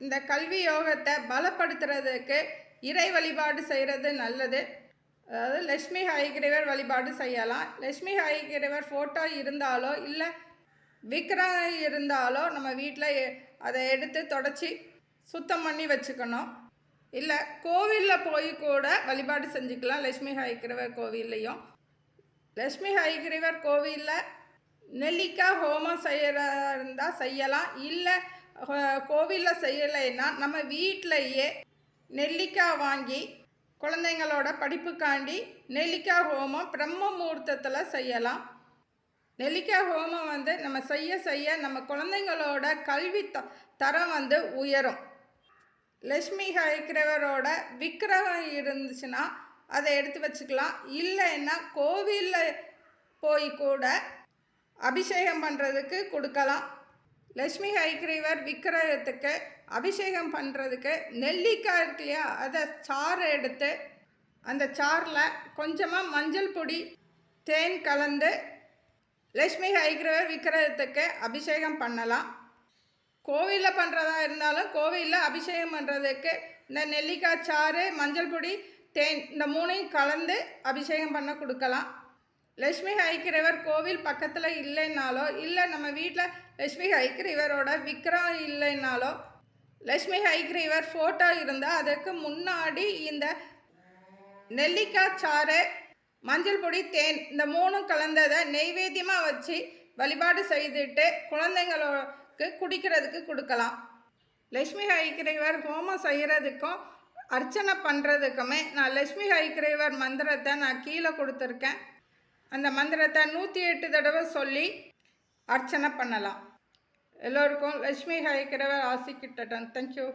இந்த கல்வி யோகத்தை பலப்படுத்துறதுக்கு இறை வழிபாடு செய்கிறது நல்லது. அதாவது லட்சுமி ஹயகிரிவர் வழிபாடு செய்யலாம். லட்சுமி ஹயகிரிவர் ஃபோட்டோ இருந்தாலோ இல்லை விக்கிரம் இருந்தாலோ நம்ம வீட்டில் அதை எடுத்து தொடச்சி சுத்தம் பண்ணி வச்சுக்கணும். இல்லை கோவிலில் போய் கூட வழிபாடு செஞ்சுக்கலாம் லக்ஷ்மி ஹயகிரிவர் கோவில்லையும். லட்சுமி ஹயகிரிவர் கோவிலில் நெல்லிக்காய் ஹோமம் செய்கிறதா இருந்தால் செய்யலாம். இல்லை கோவிலில் செய்யலைன்னா நம்ம வீட்டிலையே நெல்லிக்காய் வாங்கி குழந்தைங்களோட படிப்புக்காண்டி நெல்லிக்காய் ஹோமம் பிரம்ம முகூர்த்தத்தில் செய்யலாம். நெல்லிக்காய் ஹோமம் வந்து நம்ம செய்ய செய்ய நம்ம குழந்தைங்களோட கல்வி த தரம் வந்து உயரும். லக்ஷ்மி ஹயக்கிரவரோட விக்கிரகம் இருந்துச்சுன்னா அதை எடுத்து வச்சுக்கலாம். இல்லைன்னா கோவிலில் போய் கூட அபிஷேகம் பண்ணுறதுக்கு கொடுக்கலாம். லக்ஷ்மி ஹைக்கிரீவர் விக்கிரகத்துக்கு அபிஷேகம் பண்ணுறதுக்கு நெல்லிக்காய் இருக்கு இல்லையா அதை சாறு எடுத்து அந்த சாறில் கொஞ்சமாக மஞ்சள் பொடி தேன் கலந்து லக்ஷ்மி ஹைக்கிரவர் விக்கிரகத்துக்கு அபிஷேகம் பண்ணலாம். கோவிலில் பண்ணுறதா இருந்தாலும் கோவிலில் அபிஷேகம் பண்ணுறதுக்கு இந்த நெல்லிக்காய் சாறு மஞ்சள் பொடி தேன் இந்த மூணையும் கலந்து அபிஷேகம் பண்ண கொடுக்கலாம். லக்ஷ்மி ஹைக்கிரவர் கோவில் பக்கத்தில் இல்லைன்னாலோ இல்லை நம்ம வீட்டில் லக்ஷ்மி ஹைக்கிரவரோட விக்கிரம் இல்லைன்னாலோ லக்ஷ்மி ஹைக்கிரவர் ஃபோட்டோ இருந்தால் அதற்கு முன்னாடி இந்த நெல்லிக்காய் சாறு மஞ்சள் பொடி தேன் இந்த மூணும் கலந்ததை நெய்வேத்தியமாக வச்சு வழிபாடு செய்துட்டு குழந்தைங்களுக்கு குடிக்கிறதுக்கு கொடுக்கலாம். லக்ஷ்மி ஹைக்கிரைவர் ஹோமம் செய்கிறதுக்கும் அர்ச்சனை பண்ணுறதுக்குமே நான் லக்ஷ்மி ஹைக்கிரைவர் மந்திரத்தை நான் கீழே கொடுத்துருக்கேன். அந்த மந்திரத்தை நூற்றி எட்டு தடவை சொல்லி அர்ச்சனை பண்ணலாம். எல்லோருக்கும் லக்ஷ்மி ஹைக்கிரவர் ஆசி தேங்க்யூ